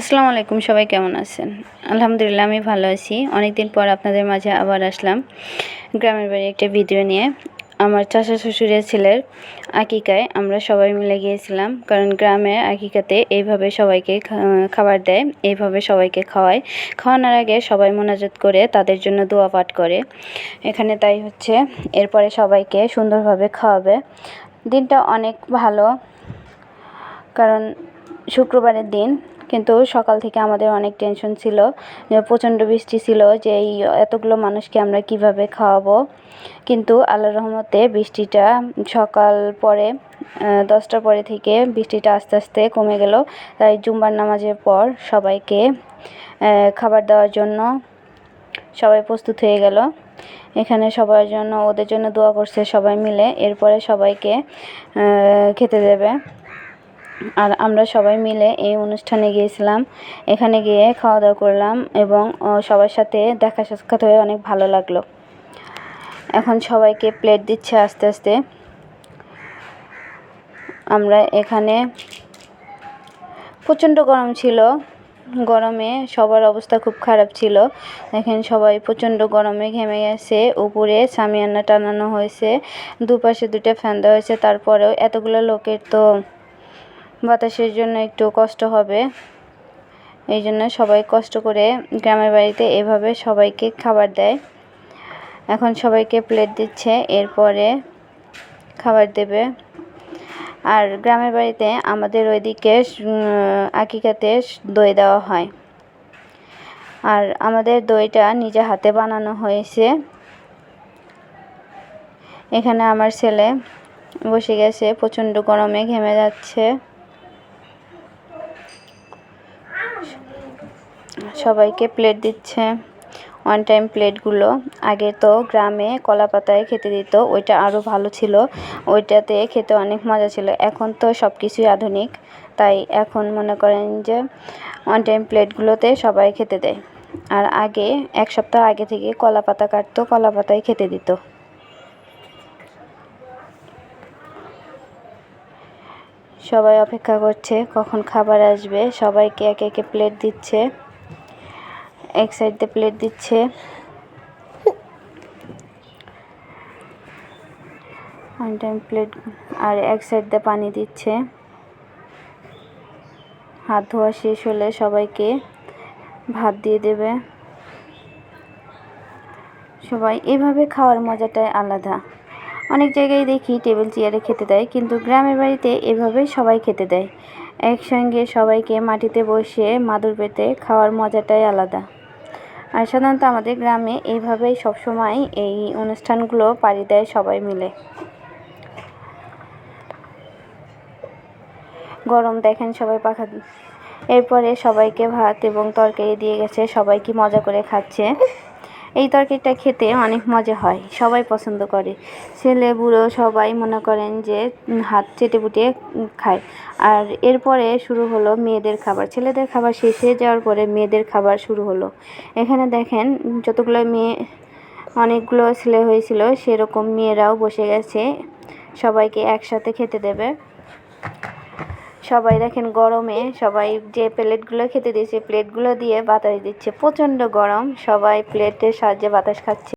আসসালামু আলাইকুম, সবাই কেমন আছেন? আলহামদুলিল্লাহ, আমি ভালো আছি। অনেক দিন পর আপনাদের মাঝে আবার আসলাম গ্রামের বাড়ি একটা ভিডিও নিয়ে। আমার চাচা শ্বশুরের ছেলের আকিকায় আমরা সবাই মিলে গিয়েছিলাম, কারণ গ্রামে আকিকাতে এইভাবে সবাইকে খাবার দেয়, এইভাবে সবাইকে খাওয়ায়। খাওয়ানোর আগে সবাই মোনাজাত করে তাদের জন্য দোয়া পাঠ করে। এখানে তাই হচ্ছে, এরপরে সবাইকে সুন্দরভাবে খাওয়াবে। দিনটা অনেক ভালো, কারণ শুক্রবারের দিন কিন্তু সকাল থেকে আমাদের অনেক টেনশন ছিল। প্রচণ্ড বৃষ্টি ছিল যে এই এতগুলো মানুষকে আমরা কীভাবে খাওয়াবো। কিন্তু আল্লাহ রহমতে বৃষ্টিটা সকাল পরে দশটার পরে থেকে বৃষ্টিটা আস্তে আস্তে কমে গেল। তাই জুম্বার নামাজের পর সবাইকে খাবার দেওয়ার জন্য সবাই প্রস্তুত হয়ে গেল। এখানে সবার জন্য, ওদের জন্য দোয়া করছে সবাই মিলে। এরপরে সবাইকে খেতে দেবে। আর আমরা সবাই মিলে এই অনুষ্ঠানে গিয়েছিলাম। এখানে গিয়ে খাওয়া দাওয়া করলাম এবং সবার সাথে দেখা সাক্ষাৎ হয়ে অনেক ভালো লাগল। এখন সবাইকে প্লেট দিচ্ছে আস্তে আস্তে। আমরা এখানে প্রচণ্ড গরম ছিল। গরমে সবার অবস্থা খুব খারাপ ছিল। দেখেন সবাই প্রচণ্ড গরমে ঘেমে গেছে। উপরে সামিয়ানা টানানো হয়েছে। দুপাশে দুটো ফ্যান দেওয়া হয়েছে। তারপরেও এতগুলো লোকের তো বাতাসের জন্য একটু কষ্ট হবে। এই জন্য সবাই কষ্ট করে গ্রামের বাড়িতে এভাবে সবাইকে খাবার দেয়। এখন সবাইকে প্লেট দিচ্ছে, এরপরে খাবার দেবে। আর গ্রামের বাড়িতে আমাদের ওইদিকে আকিকাতে দই দেওয়া হয়। আর আমাদের দইটা নিজে হাতে বানানো হয়েছে। এখানে আমার ছেলে বসে গেছে, প্রচণ্ড গরমে ঘেমে যাচ্ছে। সবাইকে প্লেট দিচ্ছে। ওয়ান টাইম প্লেটগুলো আগে তো গ্রামে কলা পাতায় খেতে দিত, ওইটা আরও ভালো ছিল। ওইটাতে খেতে অনেক মজা ছিল। এখন তো সব কিছুই আধুনিক। তাই এখন মনে করেন যে ওয়ান টাইম প্লেটগুলোতে সবাই খেতে দেয়। আর আগে, এক সপ্তাহ আগে থেকে কলা পাতা কাটতো, কলা পাতায় খেতে দিত। সবাই অপেক্ষা করছে, কখন খাবার আসবে? সবাইকে একে একে প্লেট দিচ্ছে। এক সাইড দিয়ে প্লেট দিচ্ছে। টাইম প্লেট আর এক সাইড দিয়ে পানি দিচ্ছে। হাত ধোয়া শেষ হলে সবাইকে ভাত দিয়ে দেবে। সবাই এভাবে খাওয়ার মজাটাই আলাদা। অনেক জায়গায় দেখি টেবিল চেয়ারে খেতে দেয়, কিন্তু গ্রামের বাড়িতে এভাবেই সবাই খেতে দেয়। একসঙ্গে সবাইকে মাটিতে বসে মাদুর পেতে খাওয়ার মজাটাই আলাদা। আর সাধারণত আমাদের গ্রামে এইভাবেই সবসময় এই অনুষ্ঠানগুলো পাড়ি দেয় সবাই মিলে। গরম দেখেন সবাই পাখা। এরপরে সবাইকে ভাত এবং তরকারি দিয়ে গেছে, সবাই কি মজা করে খাচ্ছে। এই তরকারিটা খেতে অনেক মজা হয়, সবাই পছন্দ করে। ছেলে, বুড়ো সবাই মনে করেন যে হাত চেটে পুটে খায়। আর এরপরে শুরু হলো মেয়েদের খাবার। ছেলেদের খাবার শেষ হয়ে যাওয়ার পরে মেয়েদের খাবার শুরু হলো। এখানে দেখেন, যতগুলো মেয়ে, অনেকগুলো ছেলে হয়েছিল, সেরকম মেয়েরাও বসে গেছে। সবাইকে একসাথে খেতে দেবে। সবাই দেখেন গরমে সবাই যে প্লেটগুলো খেতে দিয়েছে, প্লেটগুলো দিয়ে বাতাস দিচ্ছে, প্রচণ্ড গরম। সবাই প্লেটের সাহায্যে বাতাস খাচ্ছে।